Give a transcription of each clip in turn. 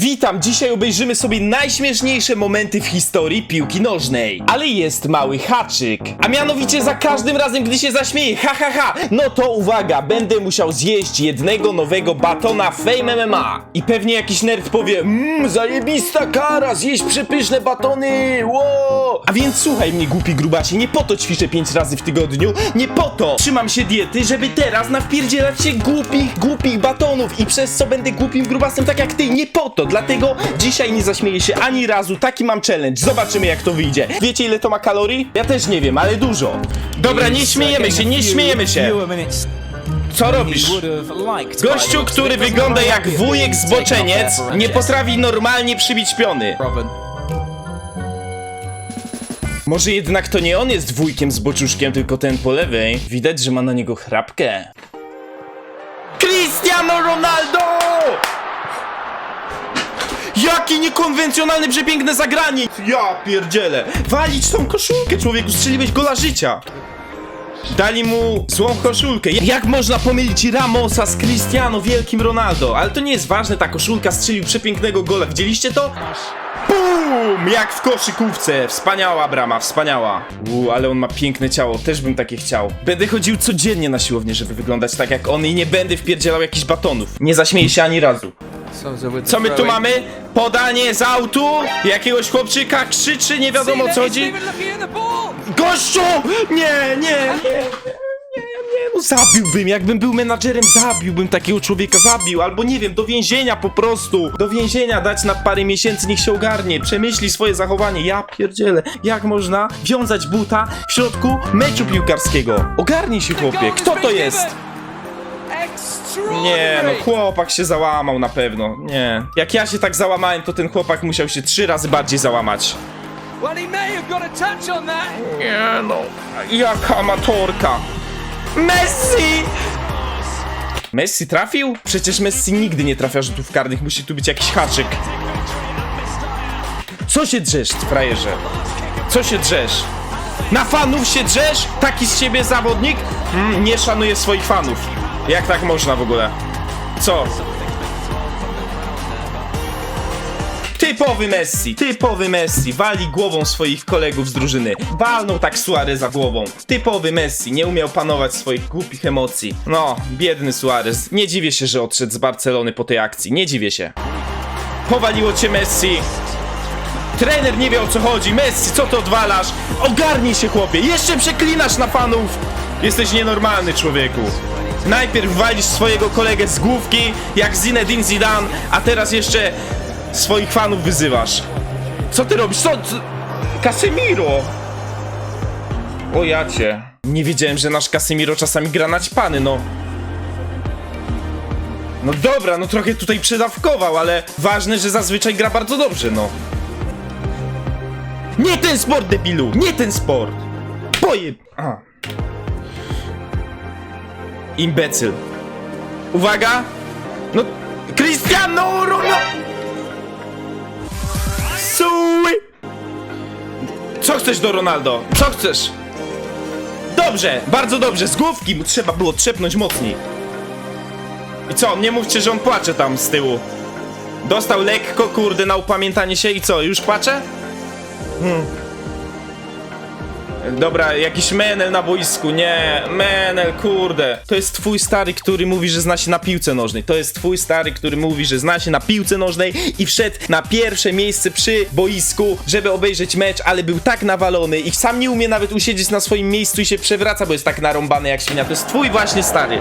Witam! Dzisiaj obejrzymy sobie najśmieszniejsze momenty w historii piłki nożnej. Ale jest mały haczyk. A mianowicie za każdym razem, gdy się zaśmieję, ha ha ha, no to uwaga, będę musiał zjeść jednego nowego batona Fame MMA. I pewnie jakiś nerd powie, mmm, zajebista kara, zjeść przepyszne batony, wow! A więc słuchaj mnie, głupi grubasie, nie po to ćwiczę 5 razy w tygodniu, nie po to trzymam się diety, żeby teraz nawpierdzielać się głupich, głupich batonów i przez co będę głupim grubasem tak jak ty, nie po to, dlatego dzisiaj nie zaśmieję się ani razu, taki mam challenge, zobaczymy jak to wyjdzie. Wiecie ile to ma kalorii? Ja też nie wiem, ale dużo. Dobra, nie śmiejemy się, nie śmiejemy się. Co robisz? Gościu, który wygląda jak wujek zboczeniec, nie potrafi normalnie przybić piony. Może jednak to nie on jest wujkiem z boczuszkiem, tylko ten po lewej. Widać, że ma na niego chrapkę. Cristiano Ronaldo! Jaki niekonwencjonalny, przepiękne zagranie! Ja pierdzielę! Walić tą koszulkę, człowieku, strzeliłeś gola życia! Dali mu złą koszulkę. Jak można pomylić Ramosa z Cristiano, wielkim Ronaldo? Ale to nie jest ważne, ta koszulka strzelił przepięknego gola. Widzieliście to? Bum! Jak w koszykówce. Wspaniała brama, wspaniała. Uuu, ale on ma piękne ciało, też bym takie chciał. Będę chodził codziennie na siłownię, żeby wyglądać tak jak on i nie będę wpierdzielał jakichś batonów. Nie zaśmieję się ani razu. Co my tu mamy? Podanie z autu, jakiegoś chłopczyka krzyczy, nie wiadomo o co chodzi. Gościu! Nie, nie, nie, nie, nie, nie, no zabiłbym, jakbym był menadżerem, zabiłbym takiego człowieka, zabił, albo nie wiem, do więzienia po prostu, do więzienia dać na parę miesięcy, niech się ogarnie, przemyśli swoje zachowanie, ja pierdzielę, jak można wiązać buta w środku meczu piłkarskiego? Ogarnij się chłopie, kto to jest? Nie, no chłopak się załamał na pewno, nie. Jak ja się tak załamałem, to ten chłopak musiał się trzy razy bardziej załamać. Nie no, jaka amatorka. Messi! Messi trafił? Przecież Messi nigdy nie trafia rzutów karnych, musi tu być jakiś haczyk. Co się drzesz, frajerze? Co się drzesz? Na fanów się drzesz? Taki z ciebie zawodnik? Mm, nie szanuje swoich fanów. Jak tak można w ogóle? Co? Typowy Messi, typowy Messi, wali głową swoich kolegów z drużyny. Walnął tak Suareza głową. Typowy Messi, nie umiał panować swoich głupich emocji. No, biedny Suarez. Nie dziwię się, że odszedł z Barcelony po tej akcji, nie dziwię się. Powaliło cię Messi. Trener nie wie o co chodzi. Messi, co to odwalasz? Ogarnij się, chłopie. Jeszcze przeklinasz na fanów. Jesteś nienormalny, człowieku. Najpierw walisz swojego kolegę z główki, jak Zinedine Zidane, a teraz jeszcze swoich fanów wyzywasz. Co ty robisz? Co? Casemiro! O jacie. Nie wiedziałem, że nasz Casemiro czasami gra na ćpany, no. No dobra, no trochę tutaj przedawkował, ale ważne, że zazwyczaj gra bardzo dobrze, no. Nie ten sport, debilu! Nie ten sport! Pojeb... A. Imbecyl. Uwaga! No... Cristiano Ronaldo! Sui! Co chcesz do Ronaldo? Co chcesz? Dobrze, bardzo dobrze, z główki mu trzeba było trzepnąć mocniej. I co, nie mówcie, że on płacze tam z tyłu. Dostał lekko, kurde, na upamiętanie się i co, już płacze? Hmm. Dobra, jakiś menel na boisku, nie, menel, kurde. To jest twój stary, który mówi, że zna się na piłce nożnej. To jest twój stary, który mówi, że zna się na piłce nożnej i wszedł na pierwsze miejsce przy boisku, żeby obejrzeć mecz, ale był tak nawalony i sam nie umie nawet usiedzieć na swoim miejscu i się przewraca, bo jest tak narąbany jak świnia. To jest twój właśnie stary.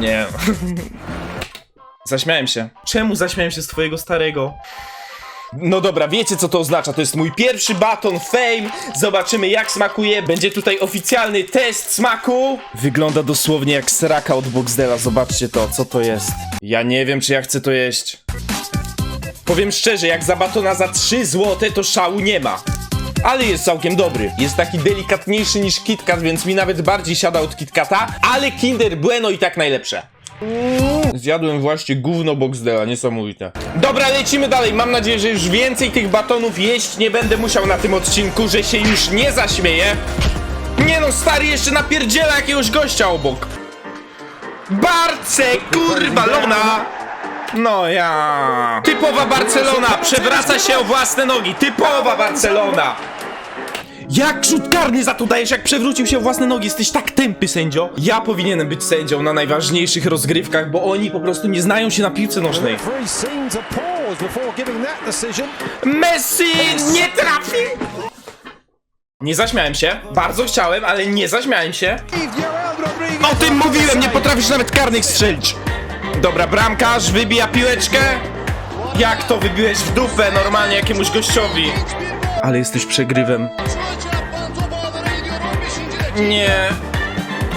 Nie. Zaśmiałem się. Czemu zaśmiałem się z twojego starego? No dobra, wiecie co to oznacza? To jest mój pierwszy baton Fame. Zobaczymy jak smakuje. Będzie tutaj oficjalny test smaku. Wygląda dosłownie jak sraka od Boxdela. Zobaczcie to, co to jest. Ja nie wiem, czy ja chcę to jeść. Powiem szczerze, jak za batona za 3 złote, to szału nie ma. Ale jest całkiem dobry. Jest taki delikatniejszy niż KitKat, więc mi nawet bardziej siada od KitKata. Ale Kinder Bueno i tak najlepsze. Zjadłem właśnie gówno Boxdela, niesamowite. Dobra, lecimy dalej. Mam nadzieję, że już więcej tych batonów jeść nie będę musiał na tym odcinku, że się już nie zaśmieję. Nie no, stary jeszcze napierdziela jakiegoś gościa obok. Barce, kurwa, lona! No ja. Typowa Barcelona, przewraca się o własne nogi. Typowa Barcelona. Jak rzut karny za to dajesz, jak przewrócił się o własne nogi? Jesteś tak tępy, sędzio. Ja powinienem być sędzią na najważniejszych rozgrywkach, bo oni po prostu nie znają się na piłce nożnej. Messi nie trafił! Nie zaśmiałem się. Bardzo chciałem, ale nie zaśmiałem się. O tym mówiłem, nie potrafisz nawet karnych strzelić. Dobra, bramkarz wybija piłeczkę. Jak to wybiłeś w dupę normalnie jakiemuś gościowi? Ale jesteś przegrywem. Nie.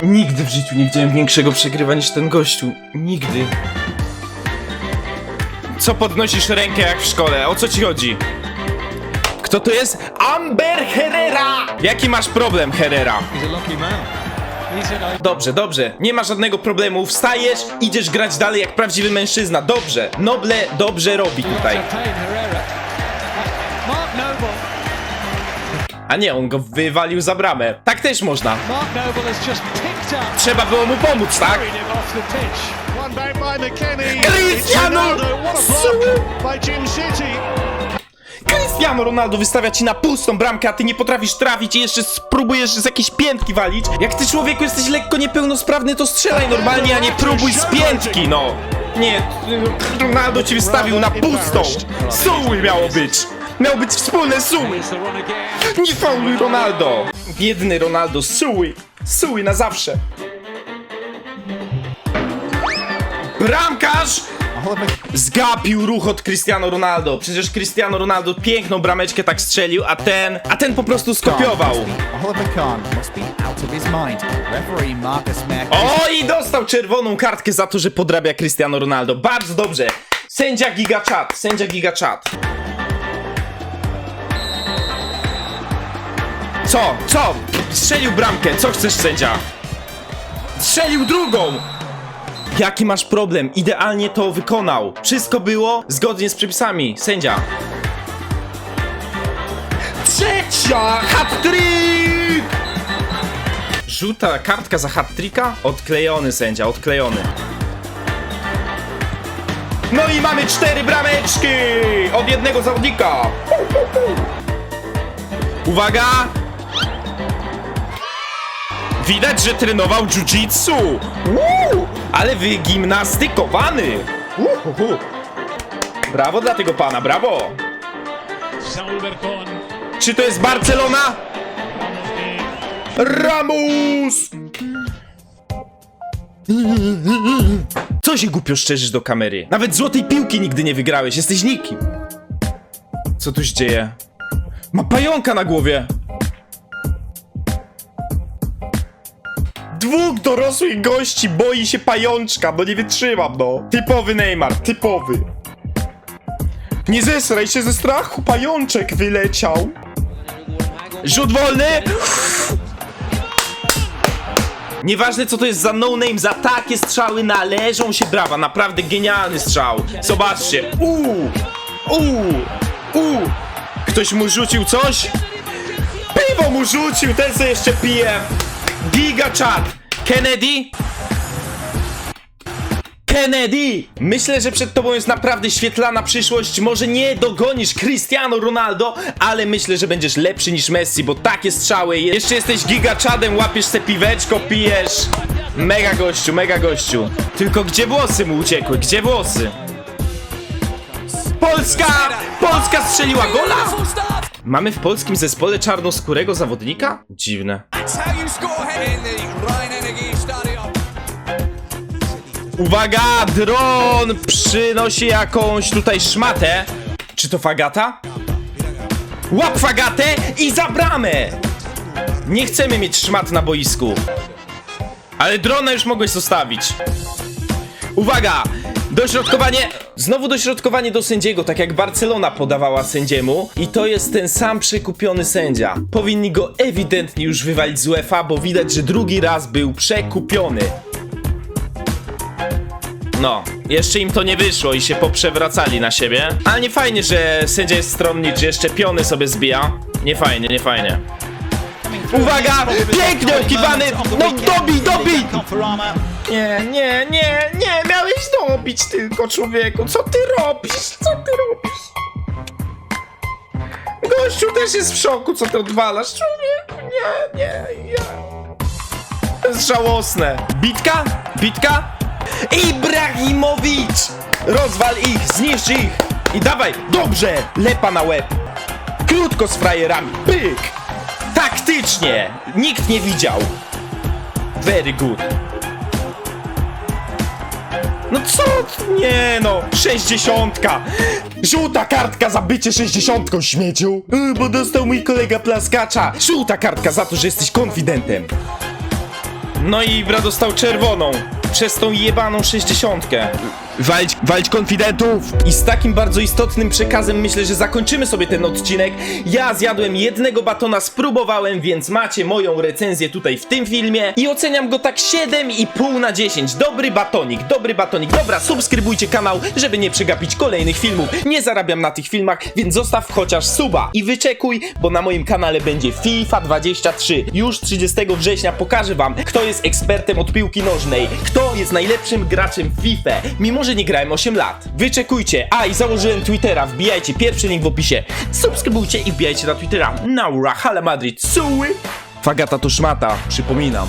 Nigdy w życiu nie widziałem większego przegrywa niż ten gościu. Nigdy. Co podnosisz rękę jak w szkole? O co ci chodzi? Kto to jest? Amber Herrera! Jaki masz problem, Herrera? Dobrze, dobrze, nie ma żadnego problemu. Wstajesz, idziesz grać dalej jak prawdziwy mężczyzna. Dobrze, Noble dobrze robi tutaj. A nie, on go wywalił za bramę. Tak też można. Trzeba było mu pomóc, tak? Cristiano! Cristiano Ronaldo wystawia ci na pustą bramkę, a ty nie potrafisz trafić i jeszcze spróbujesz z jakiejś piętki walić. Jak ty człowieku jesteś lekko niepełnosprawny, to strzelaj normalnie, a nie próbuj z piętki, no. Nie, Ronaldo ci wystawił na pustą. Suły miało być. Miało być wspólne again. Nie fauluj Ronaldo! Biedny Ronaldo, suły! Suły na zawsze! Bramkarz! Zgapił ruch od Cristiano Ronaldo. Przecież Cristiano Ronaldo piękną brameczkę tak strzelił, a ten, a ten po prostu skopiował. O i dostał czerwoną kartkę za to, że podrabia Cristiano Ronaldo. Bardzo dobrze. Sędzia Giga Chat, sędzia Giga Chat. Co? Co? Strzelił bramkę. Co chcesz, sędzia? Strzelił drugą! Jaki masz problem? Idealnie to wykonał. Wszystko było zgodnie z przepisami. Sędzia. Trzecia! Hat-trick! Żółta kartka za hat-tricka? Odklejony sędzia, odklejony. No i mamy cztery brameczki! Od jednego zawodnika! Uwaga! Widać, że trenował jiu-jitsu! Ale wygimnastykowany! Uhuhu. Brawo dla tego pana, brawo! Czy to jest Barcelona? Ramus! Co się głupio szczerzysz do kamery? Nawet złotej piłki nigdy nie wygrałeś, jesteś nikim. Co tu się dzieje? Ma pająka na głowie. Dwóch dorosłych gości boi się pajączka, no nie wytrzymam, no. Typowy Neymar, typowy. Nie zesraj się ze strachu, pajączek wyleciał. Rzut wolny! Nieważne co to jest za no name, za takie strzały należą się brawa. Naprawdę genialny strzał. Zobaczcie. Uuu! Uuu! Uuu! Ktoś mu rzucił coś? Piwo mu rzucił, ten co jeszcze pije. Giga chat. Kennedy? Kennedy! Myślę, że przed tobą jest naprawdę świetlana przyszłość. Może nie dogonisz Cristiano Ronaldo, ale myślę, że będziesz lepszy niż Messi, bo takie strzały. Jeszcze jesteś gigaczadem, łapiesz se piweczko, pijesz. Mega gościu, mega gościu. Tylko gdzie włosy mu uciekły? Gdzie włosy? Polska! Polska strzeliła gola! Mamy w polskim zespole czarnoskórego zawodnika? Dziwne. That's how you score Uwaga, dron przynosi jakąś tutaj szmatę. Czy to fagata? Łap fagatę i za bramę! Nie chcemy mieć szmat na boisku. Ale drona już mogłeś zostawić. Uwaga! Dośrodkowanie. Znowu dośrodkowanie do sędziego, tak jak Barcelona podawała sędziemu. I to jest ten sam przekupiony sędzia. Powinni go ewidentnie już wywalić z UEFA, bo widać, że drugi raz był przekupiony. No, jeszcze im to nie wyszło i się poprzewracali na siebie. Ale nie fajnie, że sędzia jest stronniczy, jeszcze piony sobie zbija. Nie fajnie, nie fajnie. Uwaga! Pięknie okiwany! No dobij, dobij! Nie, nie, nie, nie, miałeś dobić tylko człowieku. Co ty robisz? Co ty robisz? Gościu też jest w szoku, co ty odwalasz, człowieku. Nie, nie, ja. To jest żałosne. Bitka? Bitka? Ibrahimowicz! Rozwal ich, zniszcz ich! I dawaj, dobrze! Lepa na łeb! Krótko z frajerami, pyk! Taktycznie! Nikt nie widział! Very good. No co? Nie no, sześćdziesiątka! Żółta kartka za bycie sześćdziesiątką, śmieciu! Y, Bo dostał mój kolega plaskacza! Żółta kartka za to, że jesteś konfidentem! No i Ibra dostał czerwoną przez tą jebaną sześćdziesiątkę. Walić, walić konfidentów! I z takim bardzo istotnym przekazem myślę, że zakończymy sobie ten odcinek. Ja zjadłem jednego batona, spróbowałem, więc macie moją recenzję tutaj w tym filmie i oceniam go tak 7,5 na 10. Dobry batonik, dobry batonik. Dobra, subskrybujcie kanał, żeby nie przegapić kolejnych filmów. Nie zarabiam na tych filmach, więc zostaw chociaż suba i wyczekuj, bo na moim kanale będzie FIFA 23. Już 30 września pokażę wam, kto jest ekspertem od piłki nożnej, kto jest najlepszym graczem FIFA, mimo że nie grałem 8 lat. Wyczekujcie. A i założyłem Twittera, wbijajcie pierwszy link w opisie. Subskrybujcie i wbijajcie na Twittera. Naura, Hala Madrid, suły! Fagata to szmata, przypominam.